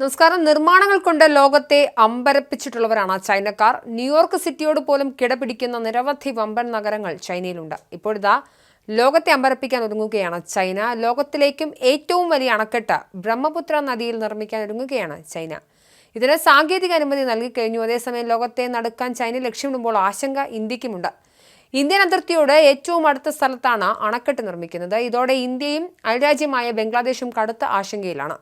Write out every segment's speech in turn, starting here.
നമസ്കാരം. നിർമ്മാണങ്ങൾ കൊണ്ട് ലോകത്തെ അമ്പരപ്പിച്ചിട്ടുള്ളവരാണ് ചൈനക്കാർ. ന്യൂയോർക്ക് സിറ്റിയോട് പോലും കിടപിടിക്കുന്ന നിരവധി വമ്പൻ നഗരങ്ങൾ ചൈനയിലുണ്ട്. ഇപ്പോഴിതാ ലോകത്തെ അമ്പരപ്പിക്കാൻ ഒരുങ്ങുകയാണ് ചൈന. ലോകത്തിലേക്കും ഏറ്റവും വലിയ അണക്കെട്ട് ബ്രഹ്മപുത്ര നദിയിൽ നിർമ്മിക്കാൻ ഒരുങ്ങുകയാണ് ചൈന. ഇതിന് സാങ്കേതിക അനുമതി നൽകിക്കഴിഞ്ഞു അതേസമയം ലോകത്തെ നടുക്കാൻ ചൈന ലക്ഷ്യമിടുമ്പോൾ ആശങ്ക ഇന്ത്യക്കുമുണ്ട്. ഇന്ത്യൻ അതിർത്തിയോട് ഏറ്റവും അടുത്ത സ്ഥലത്താണ് അണക്കെട്ട് നിർമ്മിക്കുന്നത്. ഇതോടെ ഇന്ത്യയും അയൽരാജ്യമായ ബംഗ്ലാദേശും കടുത്ത ആശങ്കയിലാണ്.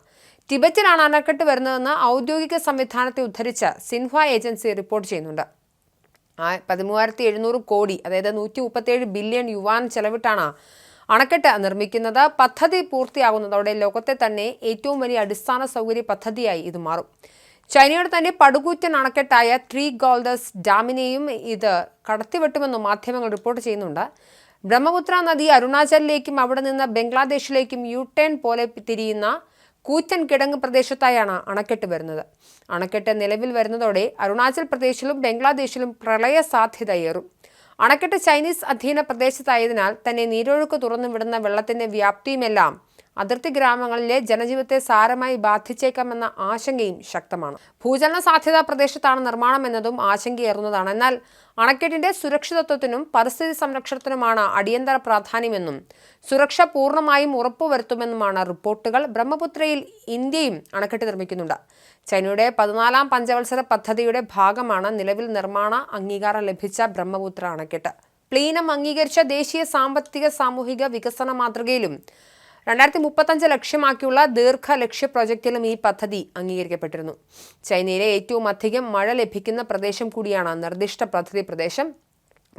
ടിബറ്റിലാണ് അണക്കെട്ട് വരുന്നതെന്ന് ഔദ്യോഗിക സംവിധാനത്തെ ഉദ്ധരിച്ച് സിൻഹ ഏജൻസി റിപ്പോർട്ട് ചെയ്യുന്നുണ്ട്. പതിമൂവായിരത്തി എഴുന്നൂറ് കോടി അതായത് നൂറ്റി മുപ്പത്തേഴ് ബില്യൺ യുവാൻ ചെലവിട്ടാണ് അണക്കെട്ട് നിർമ്മിക്കുന്നത്. പദ്ധതി പൂർത്തിയാകുന്നതോടെ ലോകത്തെ തന്നെ ഏറ്റവും വലിയ അടിസ്ഥാന സൗകര്യ പദ്ധതിയായി ഇത് മാറും. ചൈനയുടെ തന്നെ പടുകൂറ്റൻ അണക്കെട്ടായ ത്രീ ഗോൾഡസ് ഡാമിനെയും ഇത് കടത്തിവെട്ടുമെന്നും മാധ്യമങ്ങൾ റിപ്പോർട്ട് ചെയ്യുന്നുണ്ട്. ബ്രഹ്മപുത്ര നദി അരുണാചലിലേക്കും അവിടെ നിന്ന് ബംഗ്ലാദേശിലേക്കും യു ടേൺ പോലെ തിരിയുന്ന കൂറ്റൻ കിടങ്ങ് പ്രദേശത്തായാണ് അണക്കെട്ട് വരുന്നത്. അണക്കെട്ട് നിലവിൽ വരുന്നതോടെ അരുണാചൽ പ്രദേശിലും ബംഗ്ലാദേശിലും പ്രളയ സാധ്യതയേറും അണക്കെട്ട് ചൈനീസ് അധീന പ്രദേശത്തായതിനാൽ തന്നെ നീരൊഴുക്ക് തുറന്നുവിടുന്ന വെള്ളത്തിന്റെ വ്യാപ്തിയുമെല്ലാം അതിർത്തി ഗ്രാമങ്ങളിലെ ജനജീവിതത്തെ സാരമായി ബാധിച്ചേക്കാമെന്ന ആശങ്കയും ശക്തമാണ്. ഭൂചലന സാധ്യതാ പ്രദേശത്താണ് നിർമ്മാണം എന്നതും ആശങ്കയേറുന്നതാണ്. എന്നാൽ അണക്കെട്ടിന്റെ സുരക്ഷിതത്വത്തിനും പരിസ്ഥിതി സംരക്ഷണത്തിനുമാണ് അടിയന്തര പ്രാധാന്യമെന്നും സുരക്ഷ പൂർണമായും ഉറപ്പുവരുത്തുമെന്നുമാണ് റിപ്പോർട്ടുകൾ ബ്രഹ്മപുത്രയിൽ ഇന്ത്യയും അണക്കെട്ട് നിർമ്മിക്കുന്നുണ്ട്. ചൈനയുടെ പതിനാലാം പഞ്ചവത്സര പദ്ധതിയുടെ ഭാഗമാണ് നിലവിൽ നിർമ്മാണ അംഗീകാരം ലഭിച്ച ബ്രഹ്മപുത്ര അണക്കെട്ട്. പ്ലീനം അംഗീകരിച്ച ദേശീയ സാമ്പത്തിക സാമൂഹിക വികസന മാതൃകയിലും രണ്ടായിരത്തി മുപ്പത്തഞ്ച് ലക്ഷ്യമാക്കിയുള്ള ദീർഘ ലക്ഷ്യ പ്രൊജക്റ്റിലും ഈ പദ്ധതി അംഗീകരിക്കപ്പെട്ടിരുന്നു. ചൈനയിലെ ഏറ്റവും അധികം മഴ ലഭിക്കുന്ന പ്രദേശം കൂടിയാണ് നിർദ്ദിഷ്ട പദ്ധതി പ്രദേശം.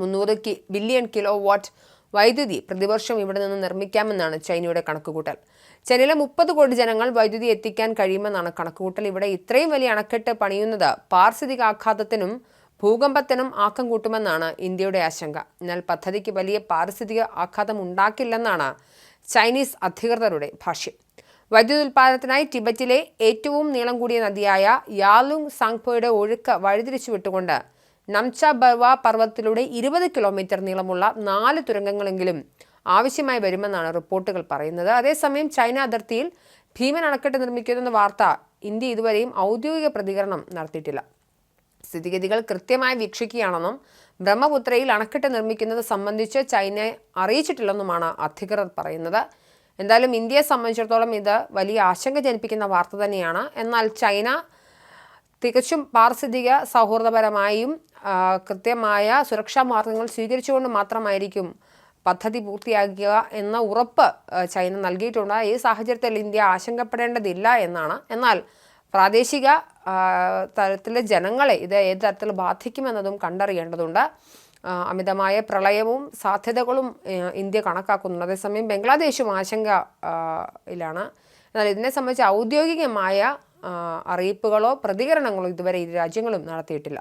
മുന്നൂറ് ബില്യൺ കിലോ വാട്ട് വൈദ്യുതി പ്രതിവർഷം ഇവിടെ നിന്ന് നിർമ്മിക്കാമെന്നാണ് ചൈനയുടെ കണക്കുകൂട്ടൽ. ചൈനയിലെ മുപ്പത് കോടി ജനങ്ങൾ വൈദ്യുതി എത്തിക്കാൻ കഴിയുമെന്നാണ് കണക്കുകൂട്ടൽ. ഇവിടെ ഇത്രയും വലിയ അണക്കെട്ട് പണിയുന്നത് പാരിസ്ഥിതിക ആഘാതത്തിനും ഭൂകമ്പത്തിനും ആക്കം കൂട്ടുമെന്നാണ് ഇന്ത്യയുടെ ആശങ്ക. എന്നാൽ പദ്ധതിക്ക് വലിയ പാരിസ്ഥിതിക ആഘാതം ഉണ്ടാക്കില്ലെന്നാണ് ചൈനീസ് അധികൃതരുടെ ഭാഷ്യം. വൈദ്യുതി ഉൽപ്പാദനത്തിനായി ടിബറ്റിലെ ഏറ്റവും നീളം കൂടിയ നദിയായ യാലുങ് സാങ്പോയുടെ ഒഴുക്ക് വഴിതിരിച്ചുവിട്ടുകൊണ്ട് നംച ബർവ പർവതത്തിലൂടെ ഇരുപത് കിലോമീറ്റർ നീളമുള്ള നാല് തുരങ്കങ്ങളെങ്കിലും ആവശ്യമായി വരുമെന്നാണ് റിപ്പോർട്ടുകൾ പറയുന്നത്. അതേസമയം ചൈന അതിർത്തിയിൽ ഭീമൻ അണക്കെട്ട് നിർമ്മിക്കുന്നെന്ന വാർത്ത ഇന്ത്യ ഇതുവരെയും ഔദ്യോഗിക പ്രതികരണം നടത്തിയിട്ടില്ല. സ്ഥിതിഗതികൾ കൃത്യമായി വീക്ഷിക്കുകയാണെന്നും ബ്രഹ്മപുത്രയിൽ അണക്കെട്ട് നിർമ്മിക്കുന്നത് സംബന്ധിച്ച് ചൈനയെ അറിയിച്ചിട്ടില്ലെന്നുമാണ് അധികൃതർ പറയുന്നത്. എന്തായാലും ഇന്ത്യയെ സംബന്ധിച്ചിടത്തോളം ഇത് വലിയ ആശങ്ക ജനിപ്പിക്കുന്ന വാർത്ത തന്നെയാണ്. എന്നാൽ ചൈന തികച്ചും പാരിസ്ഥിതിക സൗഹൃദപരമായും കൃത്യമായ സുരക്ഷാ മാർഗങ്ങൾ സ്വീകരിച്ചുകൊണ്ട് മാത്രമായിരിക്കും പദ്ധതി പൂർത്തിയാക്കുക എന്ന ഉറപ്പ് ചൈന നൽകിയിട്ടുണ്ട്. ഈ സാഹചര്യത്തിൽ ഇന്ത്യ ആശങ്കപ്പെടേണ്ടതില്ല എന്നാണ്. എന്നാൽ പ്രാദേശിക ആ, തലത്തിലെ ജനങ്ങളെ ഇത് ഏത് തരത്തിൽ ബാധിക്കുമെന്നതും കണ്ടറിയേണ്ടതുണ്ട്. അമിതമായ പ്രളയവും സാധ്യതകളും ഇന്ത്യ കണക്കാക്കുന്നുണ്ട്. അതേസമയം ബംഗ്ലാദേശും ആശങ്ക ഇലാണ് എന്നാൽ ഇതിനെ സംബന്ധിച്ച് ഔദ്യോഗികമായ അറിയിപ്പുകളോ പ്രതികരണങ്ങളോ ഇതുവരെ ഇരു രാജ്യങ്ങളും നടത്തിയിട്ടില്ല.